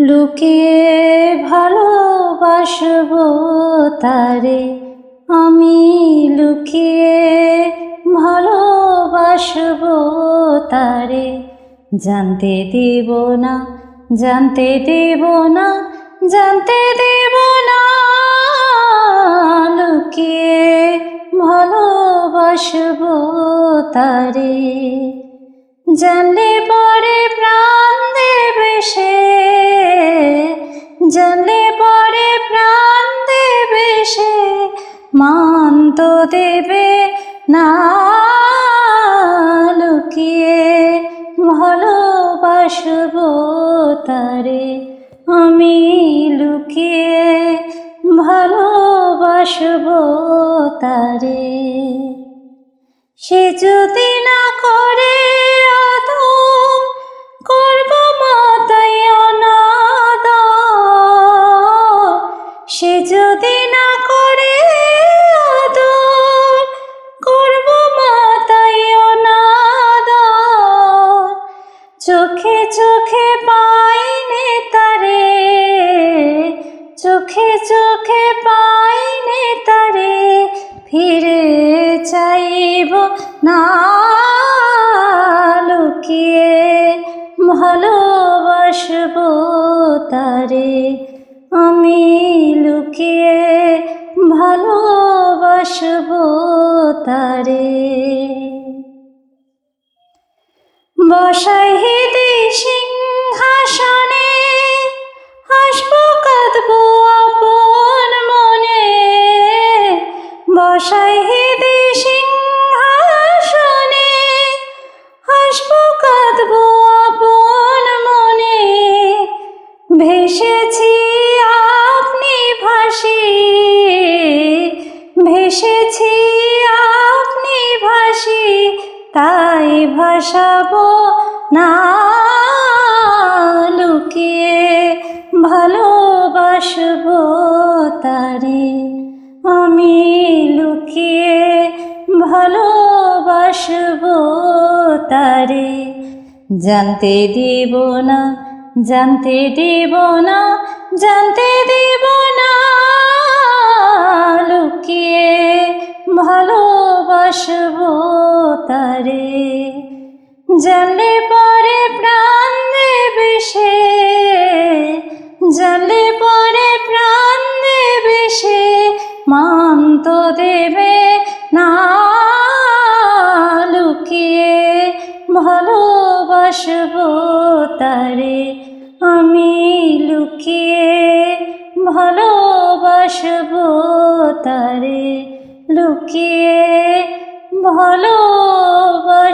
লুকিয়ে ভালোবাসব তারে। আমি লুকিয়ে ভালোবাসব তারে। জানতে দেব না, জানতে দেব না, জানতে দেব না। লুকিয়ে ভালোবাসব তারে। জানলে পরে মান দেবে না, লুকিয়ে ভালোবাসবো তারে। আমি লুকিয়ে ভালোবাসবো তারে। সে যদি না করে আদর চোখে চোখে পাইনে তারে, চোখে চোখে পাইনে তারে, ফিরে চাইব না লুকিয়ে, ভালোবাসবো তারে, আমি লুকিয়ে ভালোবাসবো তারে। বসাইদি সিংহাসনে হাসব কাঁদব আপন মনে। বসাইদি সিংহাসনে হাসব কাঁদব আপন মনে। ভেসেছি আপনি ভাসি, ভেসেছি আপনি ভাসি তাই ভাসাবো না লুকিয়ে ভালোবাসবো তারে। আমি লুকিয়ে ভালোবাসবো তারে। জানতে দিব না, জানতে দিব না, জানতে দিব না লুকিয়ে ভালোবাসবো তারে। জানলে পরে প্রাণ দেবে সে জানলে পরে প্রাণ দেবে সে, মান তো দেবে না লুকিয়ে, ভালোবাসবো তারে আমি লুকিয়ে, ভালোবাসবো তারে লুকিয়ে, ভালোবাসবো